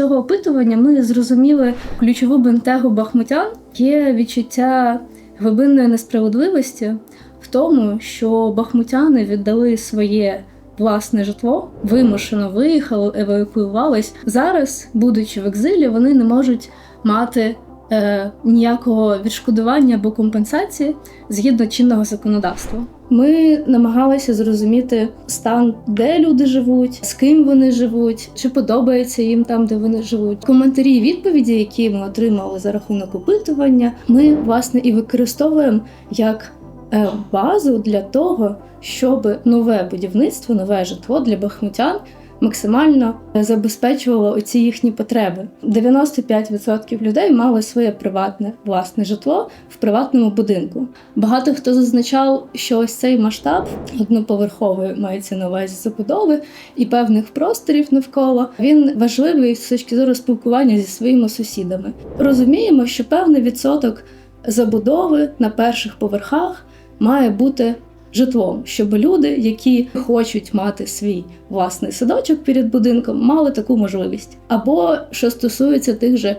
цього опитування ми зрозуміли ключову бентегу бахмутян. Є відчуття глибинної несправедливості в тому, що бахмутяни віддали своє власне житло, вимушено виїхали, евакуювались. Зараз, будучи в екзилі, вони не можуть мати е, ніякого відшкодування або компенсації згідно чинного законодавства. Ми намагалися зрозуміти стан, де люди живуть, з ким вони живуть, чи подобається їм там, де вони живуть. Коментарі і відповіді, які ми отримали за рахунок опитування, ми власне і використовуємо як е, базу для того, щоб нове будівництво, нове житло для бахмутян максимально забезпечувало оці їхні потреби. 95% людей мали своє приватне власне житло в приватному будинку. Багато хто зазначав, що ось цей масштаб одноповерхової мається на увазі забудови і певних просторів навколо він важливий з точки зору спілкування зі своїми сусідами. Розуміємо, що певний відсоток забудови на перших поверхах має бути житлом, щоб люди, які хочуть мати свій власний садочок перед будинком, мали таку можливість. Або що стосується тих же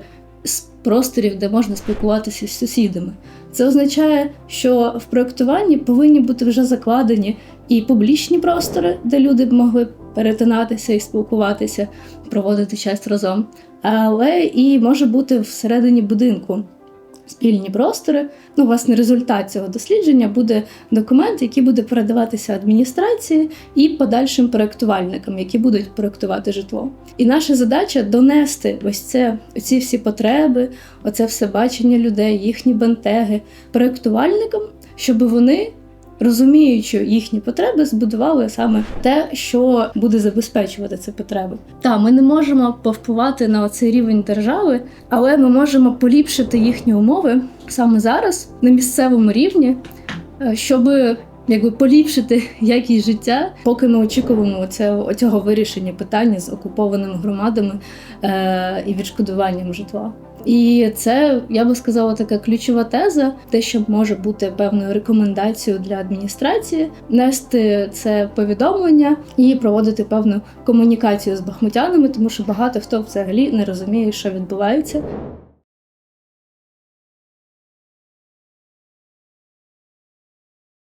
просторів, де можна спілкуватися з сусідами. Це означає, що в проєктуванні повинні бути вже закладені і публічні простори, де люди б могли перетинатися і спілкуватися, проводити час разом, але і може бути всередині будинку спільні простори. Ну, власне, результат цього дослідження буде документ, який буде передаватися адміністрації і подальшим проєктувальникам, які будуть проєктувати житло. І наша задача донести ось це, ці всі потреби, оце все бачення людей, їхні бентеги проєктувальникам, щоб вони. Розуміючи їхні потреби, збудували саме те, що буде забезпечувати ці потреби. Та ми не можемо повпливати на цей рівень держави, але ми можемо поліпшити їхні умови саме зараз на місцевому рівні, е, щоб якби поліпшити якість життя, поки ми очікуємо цього, цього вирішення питання з окупованими громадами е, і відшкодуванням житла. І це я би сказала така ключова теза, те, що може бути певною рекомендацією для адміністрації, нести це повідомлення і проводити певну комунікацію з бахмутянами, тому що багато хто взагалі не розуміє, що відбувається.